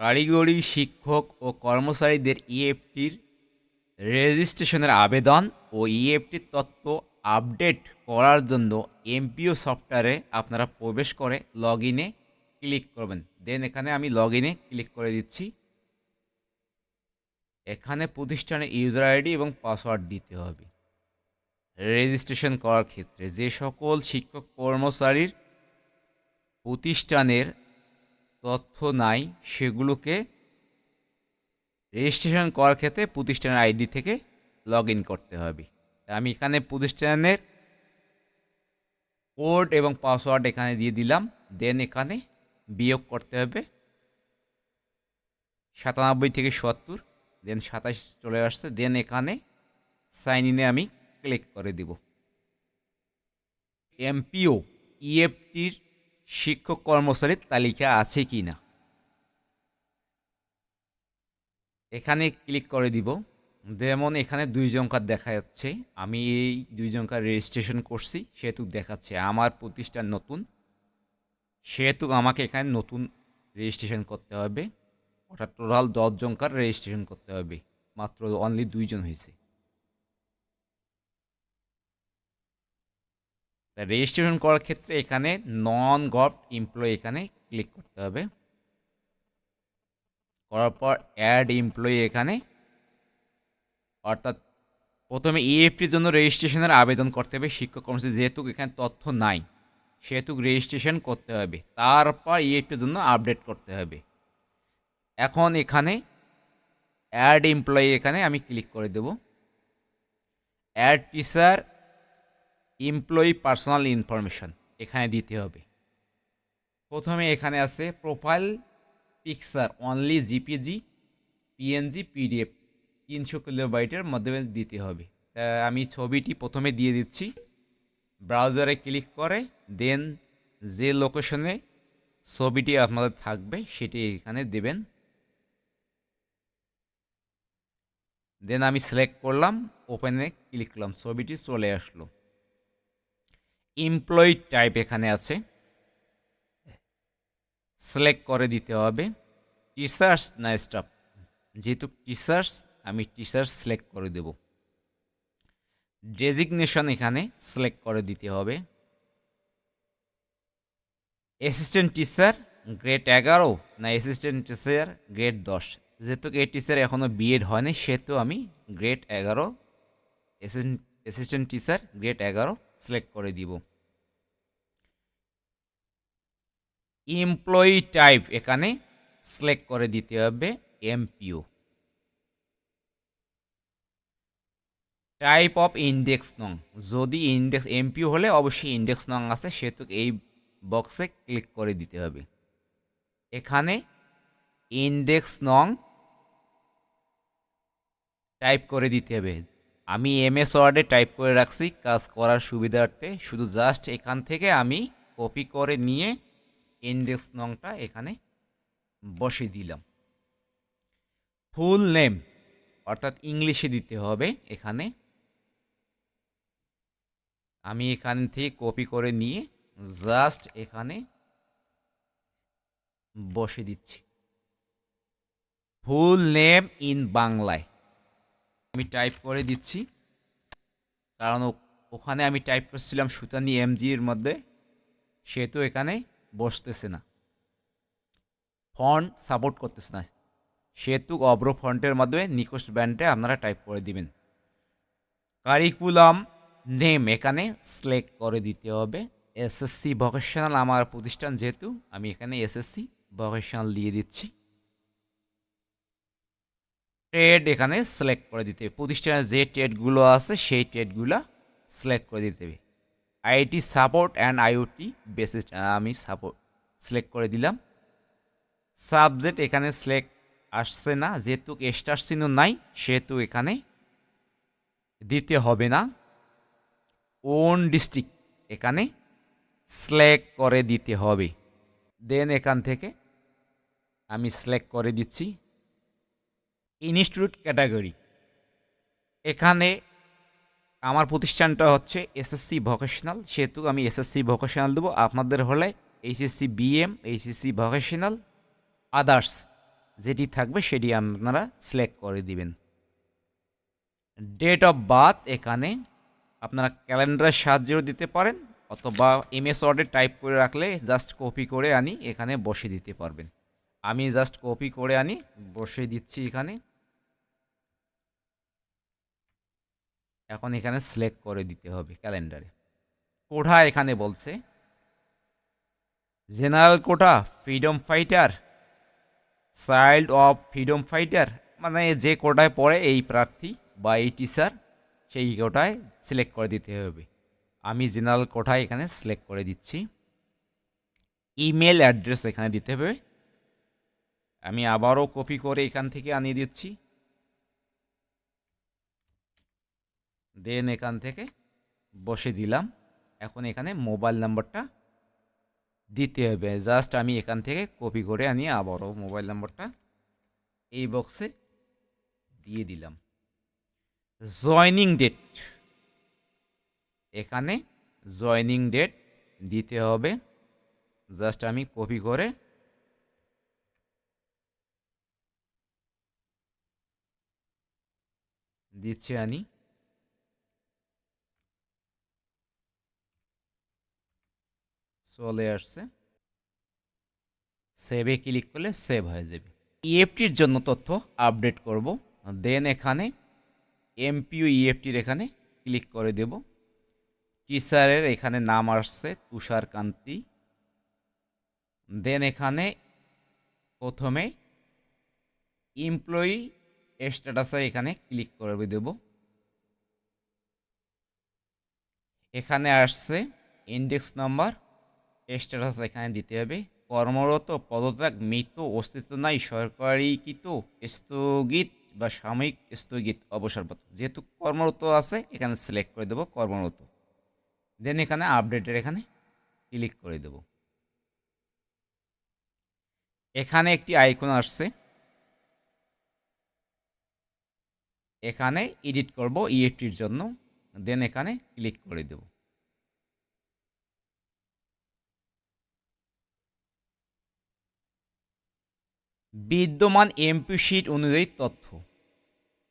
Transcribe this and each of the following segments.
কারিগরি শিক্ষক ও কর্মচারীদের ইএফটির রেজিস্ট্রেশনের আবেদন ও ইএফটির তথ্য আপডেট করার জন্য এমপিও সফটওয়্যারে আপনারা প্রবেশ করে লগ ইনে ক্লিক করবেন। দেন এখানে আমি লগ ইনে ক্লিক করে দিচ্ছি। এখানে প্রতিষ্ঠানের ইউজার আইডি এবং পাসওয়ার্ড দিতে হবে। রেজিস্ট্রেশন করার ক্ষেত্রে যে সকল শিক্ষক কর্মচারীর প্রতিষ্ঠানের তথ্য নাই, সেগুলোকে রেজিস্ট্রেশন করার ক্ষেত্রে প্রতিষ্ঠানের আইডি থেকে লগ ইন করতে হবে। আমি এখানে প্রতিষ্ঠানের কোড এবং পাসওয়ার্ড এখানে দিয়ে দিলাম দেন এখানে বিয়োগ করতে হবে। সাতানব্বই থেকে সত্তর দেন সাতাশ চলে আসছে দেন এখানে সাইন ইনে আমি ক্লিক করে দিব। এমপিও ইএফটির শিক্ষক কর্মচারীর তালিকা আছে কি না? এখানে ক্লিক করে দিব। যেমন এখানে দুই জনকার দেখা যাচ্ছে। আমি এই দুই জনকার রেজিস্ট্রেশন করছি, সেহেতু দেখাচ্ছে আমার প্রতিষ্ঠান নতুন। সেহেতু আমাকে এখানে নতুন রেজিস্ট্রেশন করতে হবে। অর্থাৎ টোটাল দশ জনকার রেজিস্ট্রেশন করতে হবে। মাত্র অনলি দুইজন হয়েছে। রেজিস্ট্রেশন করার ক্ষেত্রে এখানে নন গভ এমপ্লয়ি এখানে ক্লিক করতে হবে। করার পর অ্যাড এমপ্লয়ি এখানে। অর্থাৎ প্রথমে ইএফটির জন্য রেজিস্ট্রেশনের আবেদন করতে হবে। শিক্ষক কর্মচারী যেহেতু এখানে তথ্য নাই, সেহেতু রেজিস্ট্রেশন করতে হবে। তারপর ইএফটির জন্য আপডেট করতে হবে। এখন এখানে অ্যাড এমপ্লয়ি এখানে আমি ক্লিক করে দেব। Add teacher employee personal information এখানে দিতে হবে। প্রথমে এখানে আছে profile picture only JPG PNG PDF তিনশো কিলোবাইটের মধ্যে দিতে হবে। আমি ছবিটি প্রথমে দিয়ে দিচ্ছি। ব্রাউজারে ক্লিক করে, দেন যে লোকেশনে ছবিটি আপনাদের থাকবে সেটি এখানে দেবেন। দেন আমি সিলেক্ট করলাম ওপেনে ক্লিক করলাম, ছবিটি চলে আসলো। এমপ্লয়ি টাইপ এখানে আছে। সিলেক্ট করে দিতে হবে। টিচার্স না স্টাফ যেহেতু টিচার্স আমি টিচার্স সিলেক্ট করে দেব। ডেজিগনেশন এখানে সিলেক্ট করে দিতে হবে। অ্যাসিস্ট্যান্ট টিচার গ্রেড এগারো। না অ্যাসিস্ট্যান্ট টিচার গ্রেড দশ। যেহেতু এই টিচার এখনও বিএড হয়নি, সেহেতু আমি গ্রেড এগারো অ্যাসিস্ট্যান্ট টিচার গ্রেড এগারো সিলেক্ট করে দিব। এমপ্লয়ি টাইপ এখানে সিলেক্ট করে দিতে হবে এমপিও টাইপ অফ ইন্ডেক্স নং। যদি ইন্ডেক্স এমপিও হলে অবশ্যই ইন্ডেক্স নং আছে, সেহেতু এই বক্সে ক্লিক করে দিতে হবে। এখানে ইন্ডেক্স নং টাইপ করে দিতে হবে। আমি এমএস ওয়ার্ডে টাইপ করে রাখছি, কাজ করার সুবিধার্থে। শুধু জাস্ট এখান থেকে আমি কপি করে নিয়ে ইন্ডেক্স নংটা এখানে বসে দিলাম। ফুল নেম অর্থাৎ ইংলিশে দিতে হবে এখানে। আমি এখান থেকে কপি করে নিয়ে জাস্ট এখানে বসে দিচ্ছি। ফুল নেম ইন বাংলায়। আমি টাইপ করে দিচ্ছি। কারণ ওখানে আমি টাইপ করছিলাম সুতানি এমজির মধ্যে। সেহেতু এখানে বসতেছে না। ফন্ট সাপোর্ট করতেছে না। সেহেতু অব্র ফন্টের মাধ্যমে নিকোশ ব্যান্ডে আপনারা টাইপ করে দিবেন। কারিকুলাম নেম এখানে সিলেক্ট করে দিতে হবে। এসএসসি ভকেশনাল আমার প্রতিষ্ঠান যেহেতু, আমি এখানে এসএসসি ভকেশনাল দিয়ে দিচ্ছি। ট্রেড এখানে সিলেক্ট করে দিতে হবে। প্রতিষ্ঠানের যে ট্রেডগুলো আছে, সেই ট্রেডগুলো সিলেক্ট করে দিতে হবে। IT support and IoT basis আমি সাপোর্ট, সিলেক্ট করে দিলাম। সাবজেক্ট এখানে সিলেক্ট আসছে না, যেহেতু স্টার চিহ্ন নাই, সেহেতু এখানে দিতে হবে না। ওন ডিস্ট্রিক্ট এখানে সিলেক্ট করে দিতে হবে। দেন এখান থেকে আমি সিলেক্ট করে দিচ্ছি। Institute category. এখানে আমার প্রতিষ্ঠানটা হচ্ছে এসএসসি ভোকেশনাল। সেহেতু আমি এসএসসি ভোকেশনাল দেবো। আপনাদের হলে HSC BM, HSC vocational, others যেটি থাকবে সেটি আপনারা সিলেক্ট করে দিবেন। ডেট অফ বার্থ এখানে আপনারা ক্যালেন্ডারের সাহায্যেও দিতে পারেন, অথবা এমএস ওয়ার্ডে টাইপ করে রাখলে জাস্ট কপি করে আনি, এখানে বসে দিতে পারবেন। আমি জাস্ট কপি করে আনি বসে দিচ্ছি এখানে। এখন এখানে সিলেক্ট করে দিতে হবে ক্যালেন্ডারে কোঠা এখানে বলছে। General quota freedom fighter child of freedom fighter মানে যে কোটায় পড়ে এই প্রার্থী বা এই টিচার সেই কোটায় সিলেক্ট করে দিতে হবে। আমি জেনারেল কোটায় এখানে সিলেক্ট করে দিচ্ছি। ইমেল অ্যাড্রেস এখানে দিতে হবে। আমি আবারও কপি করে এখান থেকে আনিয়ে দিচ্ছি। দেন এখান থেকে বসে দিলাম। এখন এখানে মোবাইল নাম্বারটা দিতে হবে। জাস্ট আমি এখান থেকে কপি করে আনি আবারও মোবাইল নাম্বারটা এই বক্সে দিয়ে দিলাম। Joining date. এখানে জয়নিং ডেট দিতে হবে। জাস্ট আমি কপি করে দিচ্ছি আনি চলে আসছে। সেভে ক্লিক করলে সেভ হয়ে যাবে। ইএফটির জন্য তথ্য আপডেট করব। দেন এখানে এমপিও ইএফটির এখানে ক্লিক করে দেব। টিচারের এখানে নাম আসছে তুষার কান্তি দেন এখানে প্রথমে এমপ্লয়ি স্ট্যাটাসে এখানে ক্লিক করে দেব। এখানে আসছে ইন্ডেক্স নাম্বার স্ট্যাটাস এখানে দিতে হবে। কর্মরত, পদত্যাগ মৃত অস্তিত্ব নাই সরকারিকৃত স্থগিত বা সাময়িক স্থগিত অবসরপত্র। যেহেতু কর্মরত আছে, এখানে সিলেক্ট করে দেবো কর্মরত। দেন এখানে আপডেটের এখানে ক্লিক করে দেব। এখানে একটি আইকন আসছে। এখানে এডিট করব ইএফটির জন্য দেন এখানে ক্লিক করে দেবো। বিদ্যমান এমপি শিট অনুযায়ী তথ্য।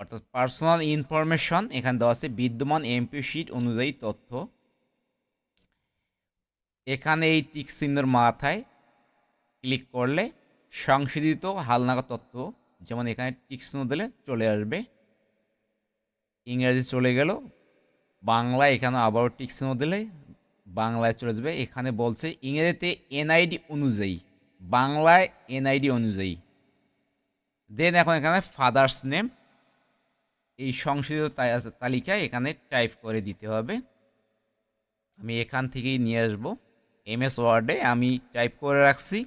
অর্থাৎ পার্সোনাল ইনফরমেশন এখানে দেওয়া আছে বিদ্যমান এমপি শিট অনুযায়ী তথ্য। এখানে এই টিক মাথায় ক্লিক করলে সংশোধিত হালনাগা তথ্য, যেমন এখানে টিক চিহ্ন দিলে চলে আসবে। ইংরেজি চলে গেল। বাংলা এখানে আবারও টিক চিহ্ন দিলে বাংলায় চলে যাবে। এখানে বলছে ইংরেজিতে এনআইডি অনুযায়ী, বাংলায় এনআইডি অনুযায়ী। দেন এখন এখানে ফাদার্স নেম এই সংশোধিত তালিকায় এখানে টাইপ করে দিতে হবে। আমি এখান থেকেই নিয়ে আসব। এম এস ওয়ার্ডে আমি টাইপ করে রাখছি।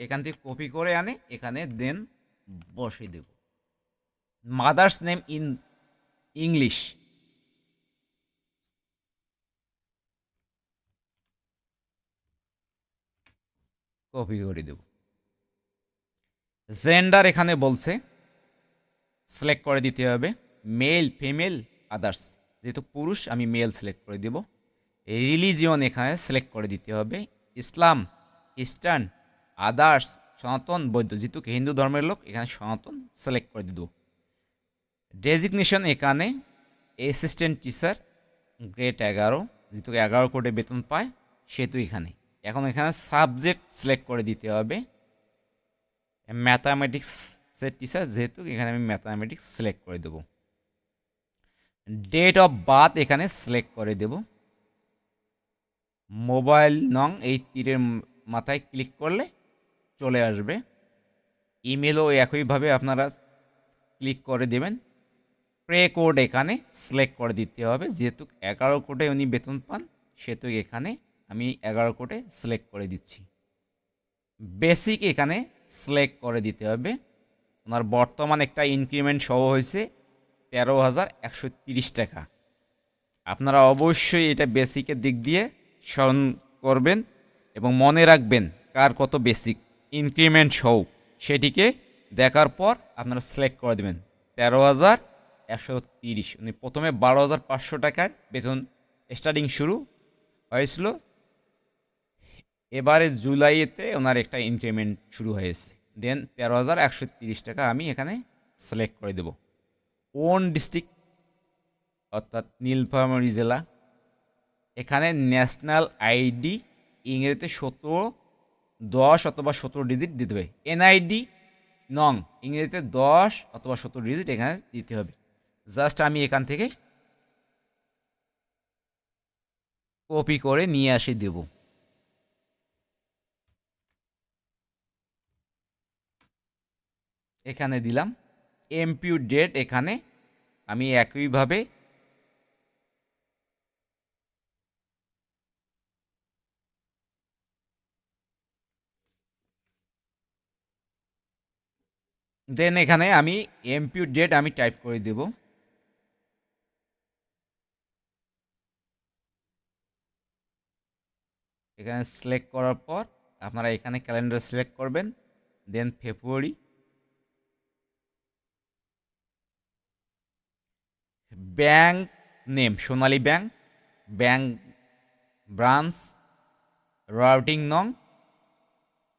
এখান থেকে কপি করে আনে। এখানে দেন বসে দেব। Mother's name in English. Copy করে দেব। জেন্ডার এখানে বলছে সিলেক্ট করে দিতে হবে। মেল ফিমেল আদার্স যেহেতু পুরুষ, আমি মেল সিলেক্ট করে দেব। রিলিজিয়ন এখানে সিলেক্ট করে দিতে হবে। ইসলাম খ্রিস্টান আদার্স সনাতন, বৌদ্ধ। যেহেতু হিন্দু ধর্মের লোক, এখানে সনাতন সিলেক্ট করে দেব। ডেজিগনেশন এখানে অ্যাসিস্ট্যান্ট টিচার গ্রেড এগারো, যেহেতু এগারো কোটে বেতন পায়, সেহেতু এখানে। এখন এখানে সাবজেক্ট সিলেক্ট করে দিতে হবে। ম্যাথামেটিক্সের টিচার যেহেতু এখানে আমি ম্যাথামেটিক্স সিলেক্ট করে দেব। ডেট অফ বার্থ এখানে সিলেক্ট করে দেব। মোবাইল নং এই তীরের মাথায় ক্লিক করলে চলে আসবে। ইমেলও একইভাবে আপনারা ক্লিক করে দেবেন। প্রে কোড এখানে সিলেক্ট করে দিতে হবে। যেহেতু এগারো কোটে উনি বেতন পান, সেহেতু এখানে আমি এগারো কোটে সিলেক্ট করে দিচ্ছি। বেসিক এখানে সিলেক্ট করে দিতে হবে। ওনার বর্তমান একটা ইনক্রিমেন্ট সহ হয়েছে তেরো হাজার একশো তিরিশ টাকা। আপনারা অবশ্যই এটা বেসিকের দিক দিয়ে স্মরণ করবেন এবং মনে রাখবেন কার কত বেসিক ইনক্রিমেন্ট সহ। সেটিকে দেখার পর আপনারা সিলেক্ট করে দেবেন। তেরো হাজার একশো তিরিশ। উনি প্রথমে বারো হাজার পাঁচশো টাকায় বেতন স্টার্টিং শুরু হয়েছিল। এবারে জুলাইতে ওনার একটা ইনক্রিমেন্ট শুরু হয়েছে। দেন তেরো হাজার একশো তিরিশ টাকা আমি এখানে সিলেক্ট করে দেব। ওন ডিস্ট্রিক্ট অর্থাৎ নীলফামারী জেলা। এখানে ন্যাশনাল আইডি ইংরেজিতে সতেরো, দশ অথবা সতেরো ডিজিট দিতে হবে। এনআইডি নং ইংরেজিতে দশ অথবা সতেরো ডিজিট এখানে দিতে হবে। জাস্ট আমি এখান থেকে কপি করে নিয়ে আসি দেব। এখানে দিলাম। এমপিউ ডেট এখানে আমি একইভাবে দেন এখানে আমি এমপিউ ডেট আমি টাইপ করে দেব। এখানে সিলেক্ট করার পর আপনারা এখানে ক্যালেন্ডার সিলেক্ট করবেন then February bank name Sonali bank bank branch routing নং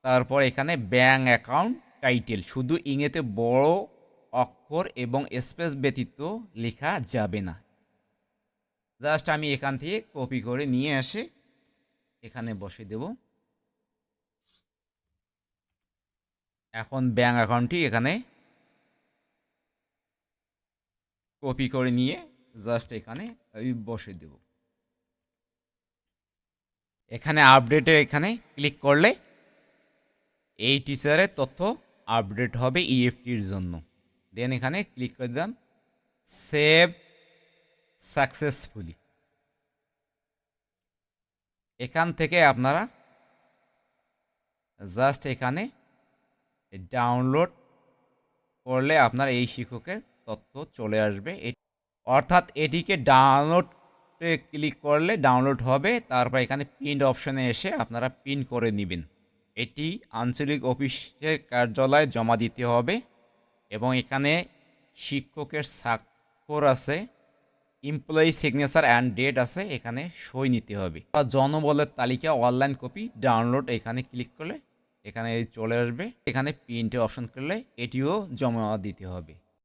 তারপর এখানে ব্যাংক অ্যাকাউন্ট টাইটেল শুধু ইংরেজিতে বড় অক্ষর এবং স্পেস ব্যতীত লেখা যাবে না। জাস্ট আমি এখান থেকে কপি করে নিয়ে এসে এখানে বসে দেব। এখন ব্যাংক অ্যাকাউন্টটি এখানে কপি করে নিয়ে জাস্ট এখানে আমি বসে দেব। এখানে আপডেটে এখানে ক্লিক করলে এই টিচারের তথ্য আপডেট হবে ইএফটির জন্য। দেন এখানে ক্লিক করে দিলাম সেভ সাকসেসফুলি এখান থেকে আপনারা জাস্ট এখানে ডাউনলোড করলে আপনার এই শিক্ষকের তথ্য চলে আসবে। অর্থাৎ এটিকে ডাউনলোড ক্লিক করলে ডাউনলোড হবে, তারপর এখানে প্রিন্ট অপশনে এসে আপনারা প্রিন্ট করে নেবেন। এটি আঞ্চলিক অফিসের কার্যালয়ে জমা দিতে হবে এবং এখানে শিক্ষকের স্বাক্ষর আছে। এমপ্লয়ি সিগনেচার অ্যান্ড ডেট আছে, এখানে সই নিতে হবে। জনবলের তালিকা অনলাইন কপি ডাউনলোড এখানে ক্লিক করলে এখানে চলে আসবে। এখানে প্রিন্টে অপশন করলে এটিও জমা দিতে হবে।